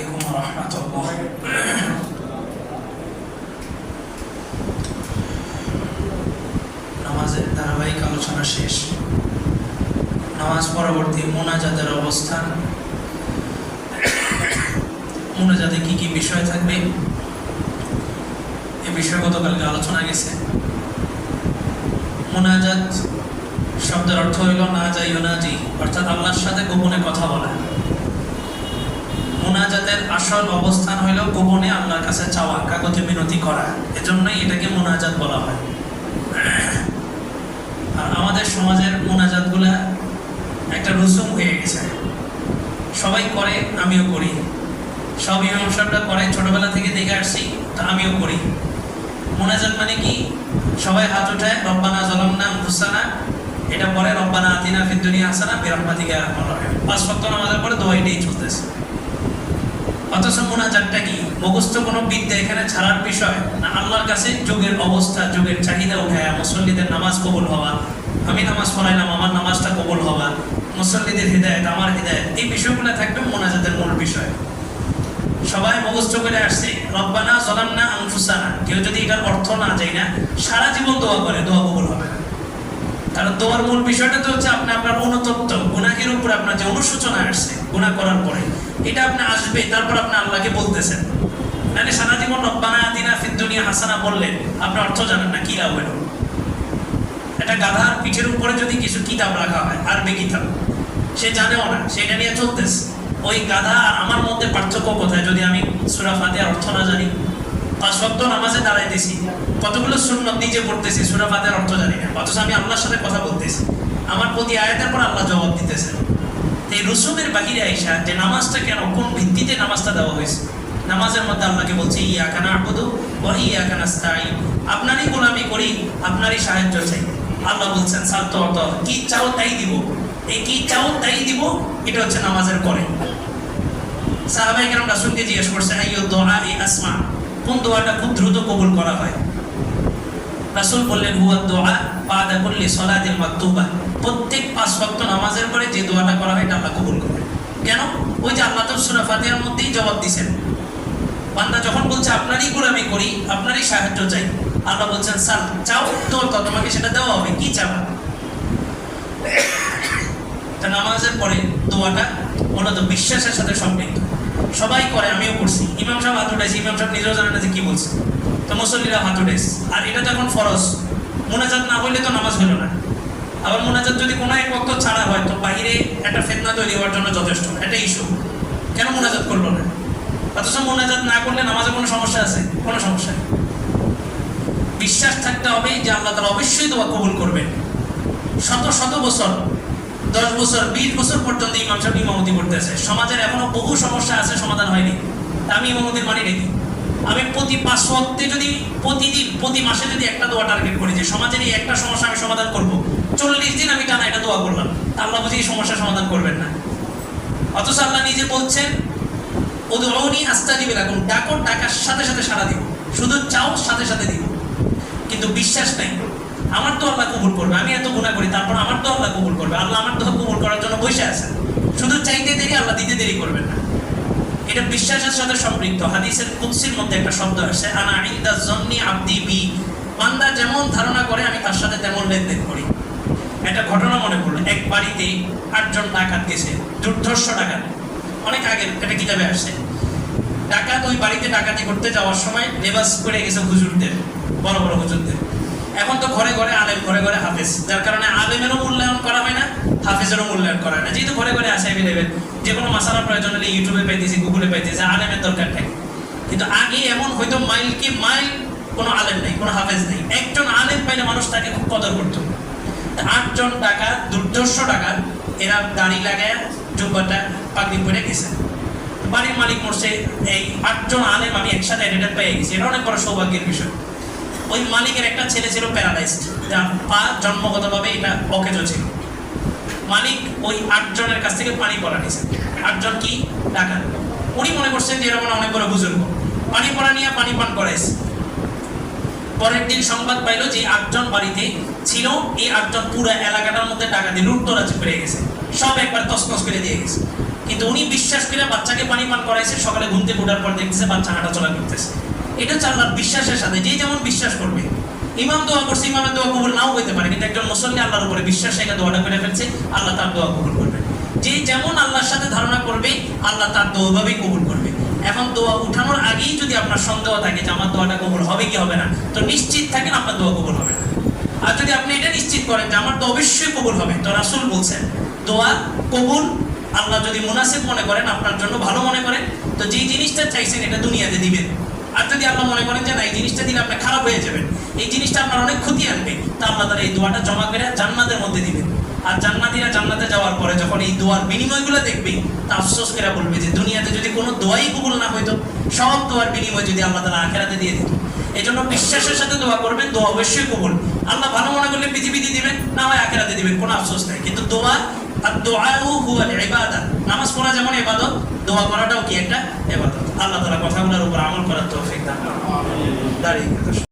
عليكم ورحمة الله নামাজের ধারাবাহিক আলোচনা শেষ নামাজ পরবর্তী মোনাজাতের অবস্থান মোনাজাতে কি কি বিষয় থাকবে এ বিষয়ে গতকালকে আলোচনা গেছে মোনাজাত শব্দের অর্থ হইল না যাই নাজি অর্থাৎ আল্লাহর সাথে গোপনে কথা বলা মোনাজাতের আসল অবস্থান হইল গোপনে আল্লাহর কাছে চাওয়া, কাগজে মিনতি করা। এজন্যই এটাকে মোনাজাত বলা হয়। আর আমাদের সমাজের মোনাজাতগুলা একটা রসুম হয়ে গেছে। সবাই করে, আমিও করি। সব ইমাম করে, ছোটবেলা থেকে দেখে আসছি, তো আমিও করি। মোনাজাত মানে কি? সবাই হাত উঠায়, রব্বানা জলামনা মুসানা এটা পরে, রব্বানা আতিনা ফিদ দুনিয়া হাসানা। বিরহমাতিকা রাহিম পাঁচ ওয়াক্ত নামাজের পরে দোয়া এটাই চলতেছে। অথচ মোনাজাতটা কি? মুখস্থ কোনো বিদ্যা এখানে ছাড়ার বিষয়? না আল্লাহর কাছে যুগের অবস্থা, যুগের চাহিদা উঠায় মুসল্লিদের নামাজ কবুল হওয়া? আমি নামাজ পড়াইলাম, আমার নামাজটা কবুল হওয়া। মুসল্লিদের হৃদায়ত, আমার হৃদায়ত, এই বিষয়গুলো থাকবে মোনাজাতের মূল বিষয়। সবাই মুখস্থ করে আসছে, রব্বানা জলামনা আনফুসানা। কেউ যদি এটার অর্থ না যায় না, সারা জীবন দোয়া করে, দোয়া কবুল হবে কারণ দোয়ার মূল বিষয়টা তো হচ্ছে আপনি আপনার অনুতপ্ত, গুনাহের উপর আপনার যে অনুশোচনা আসছে, গুনাহ করার পরে। এটা আপনি আসবে তারপর আপনি আল্লাহকে বলতেছেন। মানে সারা জীবন রব্বানা আতিনা ফিদ দুনিয়া হাসানা বললেন আপনি অর্থ জানেন না, কি লাভ এটা গাধার পিঠের উপরে যদি কিছু কিতাব রাখা হয়, আরবি কিতাব, সে জানেও না সেটা নিয়ে চলতেছে। ওই গাধা আর আমার মধ্যে পার্থক্য কোথায়? যদি আমি সুরা ফাতিহার অর্থ না জানি, পাঁচ ওয়াক্ত নামাজে দাঁড়াইতেছি কতগুলো সুন্নত নিজে পড়তেছি, সুরা ফাতিহার অর্থ জানি না, অথচ আমি আল্লাহর সাথে কথা বলতেছি। আমার প্রতি আয়াতের পর আল্লাহ জবাব দিতেছেন তো এই রসুমের বাহিরে আইসা যে নামাজটা কেন, কোন ভিত্তিতে নামাজটা দেওয়া হয়েছে? নামাজের মধ্যে আল্লাহকে বলছে ইয়া কানা আবুদু ওয়া ইয়া কানা আস্তাইন আপনারই গোলামি করি, আপনারই সাহায্য চাই। আল্লাহ বলছেন সাল্ত অত কি চাও তাই দিব। এই কি চাও তাই দিব, এটা হচ্ছে নামাজের পরে। সাহাবাই কেন রাসুলকে জিজ্ঞেস করছে আইয়ো দোয়া এই আসমা? কোন দোয়াটা খুব দ্রুত কবুল করা হয়? রাসুল বললেন, হুয়া দোয়া বাদা করলে সলাদিল মাকতুবা প্রত্যেক পাঁচ ওয়াক্ত নামাজের পরে যে দোয়াটা করা হয় এটা আল্লাহ কবুল করে কেন? ওই যে আল্লাহ তো সূরা মধ্যেই জবাব দিয়েছেন। বান্দা যখন বলছে, আপনারই গোলামি করি, আপনারই সাহায্য চাই। আল্লাহ বলছেন, স্যার, চাও তো তোমাকে সেটা দেওয়া হবে, কি চাও? তা নামাজের পরে দোয়াটা মূলত বিশ্বাসের সাথে সম্পৃক্ত। সবাই করে, আমিও করছি। ইমাম সাহেব হাত উঠাইছি, ইমাম সাহেব নিজেও জানে না যে কি বলছে। তো মুসল্লিরা হাত উঠাইছে আর এটা যখন ফরজ। মোনাজাত না হইলে তো নামাজ হইল না। আবার মোনাজাত যদি কোনো এক পক্ষ ছাড়া হয়, তো বাইরে একটা ফেতনা তৈরি হওয়ার জন্য যথেষ্ট। একটা ইস্যু কেন মোনাজাত করল না? অথচ মোনাজাত না করলে নামাজে কোনো সমস্যা আছে? কোনো সমস্যা নেই। বিশ্বাস থাকতে হবে যে আল্লাহ তারা অবশ্যই দোয়া কবুল করবেন। শত শত বছর, দশ বছর, বিশ বছর পর্যন্ত ইমাম সাহেব ইমামতি করতেছে সমাজের এখনও বহু সমস্যা আছে, সমাধান হয়নি। আমি ইমামতির মানি রেখি আমি প্রতি পাঁচ ওয়াক্তে যদি প্রতিদিন, প্রতি মাসে যদি একটা দোয়া টার্গেট করি যে সমাজের এই একটা সমস্যা আমি সমাধান করব, চল্লিশ দিন আমি টানা এটা দোয়া করলাম। আল্লাহ বুঝি এই সমস্যার সমাধান করবেন না। অথচ আল্লাহ নিজে বলছেন ওদৌনি আস্তা দিবে রাখুন ডাকো, ডাকার সাথে সাথে সারা দিব শুধু চাও, সাথে সাথে দিব কিন্তু বিশ্বাস নাই। আমার তো আল্লাহ কবুল করবে, আমি এত গুণা করি, তারপর আমার তো আল্লাহ কবুল করবে। আল্লাহ আমার তো কবুল করার জন্য বসে আছে শুধু চাইতে দেরি, আল্লাহ দিতে দেরি করবেন না। এটা বিশ্বাসের সাথে সম্পৃক্ত। হাদিসের কুৎসির মধ্যে একটা শব্দ আসছে, আনা ইন্দা জন্নি আব্দি বি। বান্দা যেমন ধারণা করে, আমি তার সাথে তেমন লেনদেন করি। একটা ঘটনা মনে পড়ল, এক বাড়িতে আটজন ডাকাত গেছে, দুর্ধর্ষ ডাকাত। অনেক আগে একটা কিতাবে আসছে। ডাকাত ওই বাড়িতে ডাকাতি করতে যাওয়ার সময় লেবাস করে গেছে হুজুরদের, বড় বড় হুজুরদের। এখন তো ঘরে ঘরে আলেম, ঘরে ঘরে হাফেজ। যার কারণে আলেমেরও মূল্যায়ন করা হয় না হাফেজেরও মূল্যায়ন করা না। যেহেতু ঘরে ঘরে আসে অ্যাভেলেবেল যে কোনো মাসালা প্রয়োজন হলে ইউটিউবে পাইতেছি গুগলে পাইতেছি আলেমের দরকার থাকে কিন্তু আগে এমন হয়তো মাইল কি মাইল কোনো আলেম নেই, কোনো হাফেজ নেই। একজন আলেম পাইলে মানুষ তাকে খুব কদর করতো। আটজন টাকা, দুর্ধর্ষ টাকা, এরা দাড়ি লাগায়, জুব্বাটা পাগড়ি পরে গেছে। বাড়ির মালিক মরছে, এই আটজন আলেম আমি একসাথে এডিটার পেয়ে গেছি। এটা অনেক বড় সৌভাগ্যের বিষয়। ওই মালিকের একটা ছেলে ছিল প্যারালাইজড যার পা জন্মগতভাবে এটা অকেজ ছিল। মালিক ওই আটজনের কাছ থেকে পানি পড়া নিয়েছে আটজন কি? টাকা। উনি মনে করছেন যে এরা হয় অনেক বড় বুজুর্গ পানি পড়া নিয়ে পানি পান করাইছে। পরের দিন সংবাদ পাইলো যে আটজন বাড়িতে ছিল, এই আটজন পুরো এলাকাটার মধ্যে টাকা দিয়ে লুটতরাজ পেয়ে গেছে। সব একবার তসনস করে দিয়ে গেছে। কিন্তু উনি বিশ্বাস করে বাচ্চাকে পানি পান করাইছে, সকালে ঘুমতে ওঠার পর দেখতেছে বাচ্চা হাঁটাচলা করতেছে। এটা হচ্ছে আল্লাহর বিশ্বাসের সাথে। যে যেমন বিশ্বাস করবে ইমাম দোয়া করছে, ইমামের দোয়া কবুল নাও হইতে পারে, কিন্তু একজন মুসল্লি আল্লাহর উপরে বিশ্বাস রেখে দোয়াটা করে ফেলছে, আল্লাহ তার দোয়া কবুল করবে। যে যেমন আল্লাহর সাথে ধারণা করবে, আল্লাহ তার দোয়া ভাবেই কবুল করবে। এখন দোয়া উঠানোর আগেই যদি আপনার সন্দেহ থাকে যে আমার দোয়াটা কবুল হবে কি হবে না, তো নিশ্চিত থাকেন আপনার দোয়া কবুল হবে না। আর যদি আপনি এটা নিশ্চিত করেন যে আমার তো অবশ্যই কবুল হবে, তো রাসুল বলছেন, দোয়া কবুল, আল্লাহ যদি মুনাসিব মনে করেন, আপনার জন্য ভালো মনে করেন, তো যেই জিনিসটা চাইছেন এটা দুনিয়াতে দিবেন। আর যদি আল্লাহ মনে করেন যে না, এই জিনিসটা দিলে আপনি খারাপ হয়ে যাবেন, এই জিনিসটা আপনার অনেক ক্ষতি আনবে, তা আল্লাহ তারা এই দোয়াটা জমা করে জান্নাতের মধ্যে দিবেন। আর জান্নাতিরা জান্নাতে যাওয়ার পরে যখন এই দোয়ার বিনিময়গুলো দেখবে, তা আফসোস করে বলবে যে দুনিয়াতে যদি কোনো দোয়াই কবুল না হইতো, সব দোয়ার বিনিময় যদি আল্লাহ তারা আখেরাতে দিয়ে দিত। এই জন্য বিশ্বাসের সাথে দোয়া করবেন, দোয়া অবশ্যই কবুল। আল্লাহ ভালো মনে করলে পৃথিবীতে দিবেন, না হয় আখেরাতে দিবেন, কোনো আফসোস নেই। কিন্তু দোয়া আর দোয়াও হুয়াল ইবাদত নামাজ পড়া যেমন ইবাদত দোয়া করাটাও কি একটা ইবাদত। আল্লাহ তাআলা কথাগুলোর উপর আমল করার তৌফিক দান করুন। দাঁড়িয়ে।